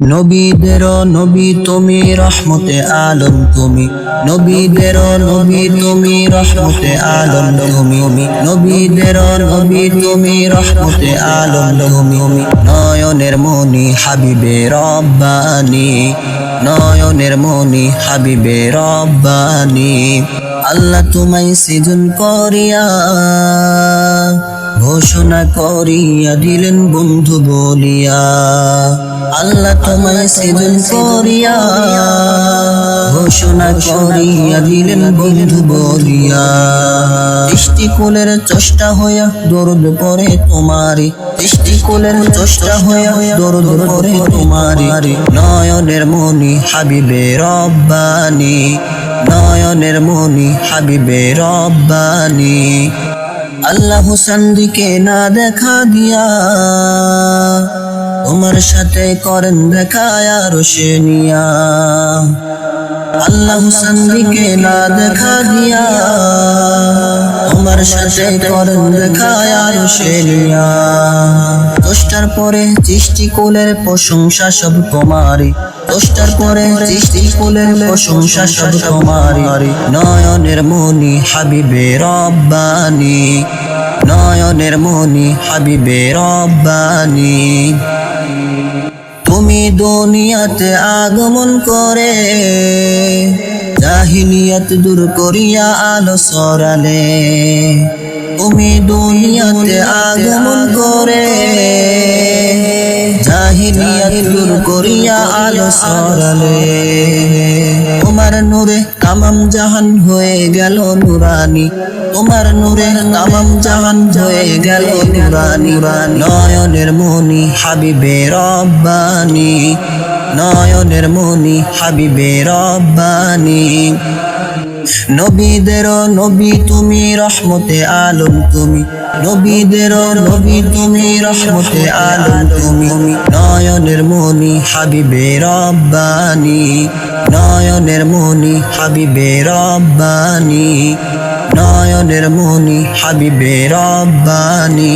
নবীদের নবী, তুমি রহমতে আলম, তুমি। নবীদের নবী, তুমি রহমতে আলম, তুমি। নবীদের নবী, তুমি রহমতে আলম, তুমি। নয়নের মনি হাবিবে রব্বানি, নয়নের মনি হাবিবে রব্বানি। আল্লাহ তোমায় সৃজন করিয়া ঘোষণা করিয়া দিলেন বন্ধু বলিয়া, আল্লাহ তোমায় সৃজন করিয়া। ঘোষণা করিয়া দিলেন বন্ধু বলিয়া দৃষ্টিকুলের চেষ্টা হইয়া দরদ পরে তোমারি। দৃষ্টিকুলের চেষ্টা হইয়া দরদ পরে তোমারি। নয়নের মনি হাবিবে রব্বানি, নয়নের মনি হাবিবে রব্বানি। আল্লাহ হুসান দিকে না দেখা দিয়া তোমার সাথে করেন দেখা আর সে নিয়া। আল্লাহ হুসান দিকে না দেখা দিয়া তোমার সাথে করেন দেখা আর দশটার পরে সৃষ্টি কোলের প্রশংসা সব তোমারি দশটার পরে সৃষ্টি কোলের প্রশংসা সব তোমারি নয়নের মনি হাবিবে রব্বানি, নয়নের মনি হাবিবে রব্বানি। তুমি দুনিয়াতে আগমন করে জাহিলিয়াত দূর করিয়া আলো সরালে। তুমি দুনিয়াতে আগমন করে জাহিলিয়াত দূর করিয়া আলো সরালে তোমার নূরে তামাম জাহান হয়ে গেল নুরানি। তোমার নূরে তামাম জাহান হয়ে গেল নুরানি। নয়নের মনি হাবিবে রব্বানি। নয়নের মনি হাবিবে রব্বানি। নবীদের নবী, তুমি রহমতে আলম, তুমি নবীদের নবী, তুমি রহমতে আলম, তুমি নয়নের মনি হাবিবে রব্বানি, নয়নের মনি হাবিবে রব্বানি, নয়নের মনি হাবিবে রব্বানি।